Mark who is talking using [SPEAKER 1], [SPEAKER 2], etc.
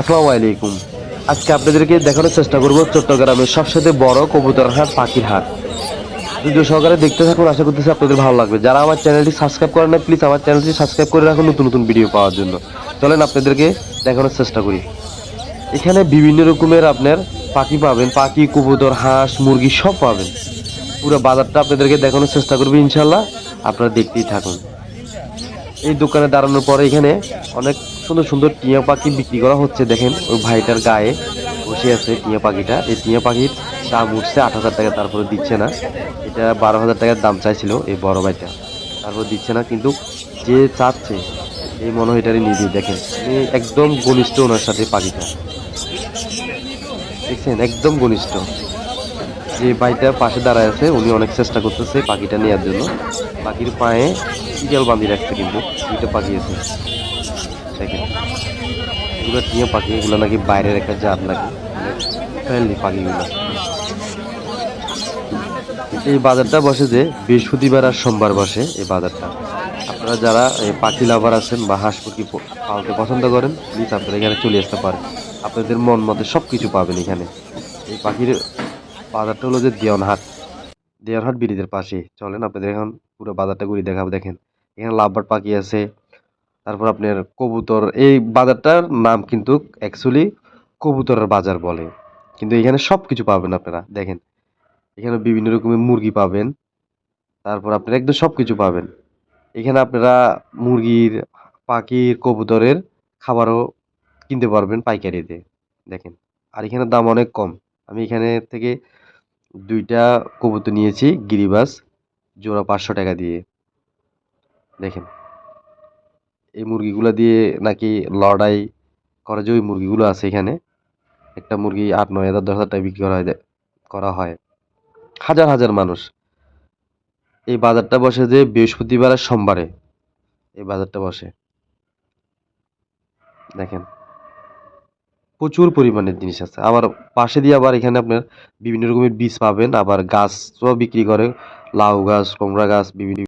[SPEAKER 1] আসসালামু আলাইকুম। আজকে আপনাদেরকে দেখানোর চেষ্টা করব চট্টগ্রামের সবসাথে বড় কবুতর হাট, পাখির হাট। ভিডিও সহকারে দেখতে থাকুন, আশা করতেছি আপনাদের ভালো লাগবে। যারা আমার চ্যানেলটি সাবস্ক্রাইব করেন না প্লিজ আমার চ্যানেলটি সাবস্ক্রাইব করে রাখুন, নতুন নতুন ভিডিও পাওয়ার জন্য। চলেন আপনাদেরকে দেখানোর চেষ্টা করি। এখানে বিভিন্ন রকমের আপনার পাখি পাবেন। পাখি, কবুতর, হাঁস, মুরগি সব পাবেন। পুরো বাজারটা আপনাদেরকে দেখানোর চেষ্টা করব ইনশাল্লাহ আপনারা দেখতেই থাকুন। এই দোকানে দাঁড়ানোর পরে এখানে অনেক সুন্দর সুন্দর টিয়া পাখি বিক্রি করা হচ্ছে, দেখেন। ওই ভাইটার গায়ে বসে আছে টিয়া পাখিটা। এই টিয়া পাখির দাম উঠছে আট হাজার টাকা, তারপরে দিচ্ছে না। এটা বারো হাজার টাকার দাম চাইছিল এই বড় ভাইটা। তারপর দিচ্ছে না, কিন্তু যে চাচ্ছে, এই মনে হয় এটারই নিবি দেখেন। একদম ঘনিষ্ঠ ওনার সাথে পাখিটা। দেখছেন? একদম ঘনিষ্ঠ। যে ভাইটা পাশে দাঁড়ায় আছে, উনি অনেক চেষ্টা করতেছে পাখিটা নেওয়ার জন্য। পাখির পায়ে সিরিয়াল বাঁধি রাখছে কিন্তু, দুইটা পাখি আছে। দেখেন, এগুলো টিয়া পাখি, এগুলো নাকি বাইরের একটা জাত নাকি? ফ্রেন্ডলি পাখিগুলো। এই বাজারটা বসে যে বৃহস্পতিবার আর সোমবার বসে এই বাজারটা। আপনারা যারা পাখি লাভার আছেন বা হাঁস মুরগি প- পালতে পছন্দ করেন প্লিজ আপনারা এখানে চলে আসতে পারেন। আপনাদের মন মতো সব কিছু পাবেন এখানে। এই পাখির বাজারটা হলো যে দেওয়ানহাট। দেওয়ানহাট ব্রিজের পাশে। চলেন আপনাদের এখন পুরো বাজারটা ঘুরে দেখাবো, দেখেন। এখানে লাভবার পাখি আছে। তারপর আপনার কবুতর। এই বাজারটার নাম কিন্তু অ্যাকচুয়ালি কবুতরের বাজার বলে। কিন্তু এখানে সব কিছু পাবেন আপনারা, দেখেন। এখানে বিভিন্ন রকমের মুরগি পাবেন। তারপর আপনারা একদম সব কিছু পাবেন। এখানে আপনারা মুরগির, পাখির, কবুতরের খাবারও কিনতে পারবেন পাইকারিতে, দেখেন। আর এখানে দাম অনেক কম। আমি এখানে থেকে দুইটা কবুতর নিয়েছি, গিরিবাস, জোড়া পাঁচশো টাকা দিয়ে। দেখেন, এই মুরগিগুলো দিয়ে নাকি লড়াই করে যে ওই মুরগিগুলো আছে এখানে। একটা মুরগি আট, নয় হাজার, দশ হাজার টাকা বিক্রি করা হয় করা হয়। হাজার হাজার মানুষ। এই বাজারটা বসে যে বৃহস্পতিবার আর সোমবারে। এই বাজারটা বসে। দেখেন প্রচুর পরিমাণের জিনিস আছে। আবার পাশে দিয়ে আবার এখানে আপনার বিভিন্ন রকমের বীজ পাবেন। আবার গাছও বিক্রি করে, লাউ গাছ, কুমড়া গাছ, বিভিন্ন